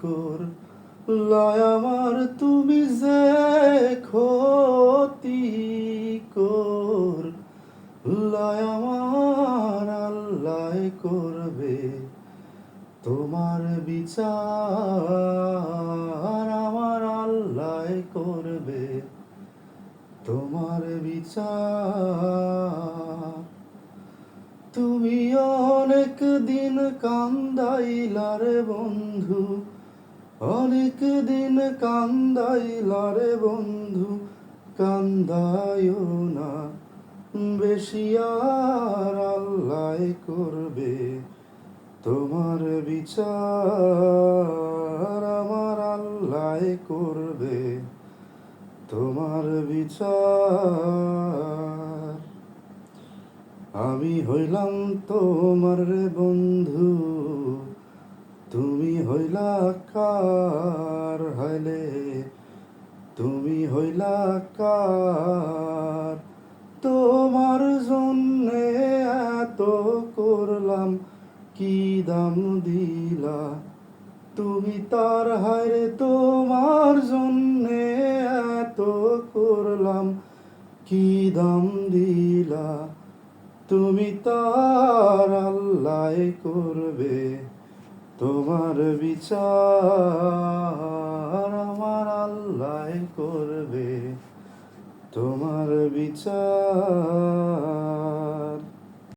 কর। লয় আমার, তুমি যে ক্ষতি কর। লয় আমার, আল্লাহ করবে তোমার বিচার। আমার আল্লাহ করবে তোমার বিচার। তুমি অনেক দিন কান্দাইলারে বন্ধু, অনেক দিন কান্দাইলারে বন্ধু কান্দায়ও না। বেশি আর আল্লাহ করবে তোমার বিচার, আমার আল্লাহ করবে তোমার বিচার। আমি হইলাম তোমার রে বন্ধু। তুমি হইলা কার হইলে? তুমি হইলা কার? তোমার জন্যে এত করলাম, কি দাম দিলা? তুমি তার হায়রে তোমার জন্যে এত করলাম, কি দাম দিলা? তুমি তার আল্লাহ করবে তোমার বিচার আমার আল্লাহ করবে তোমার বিচার।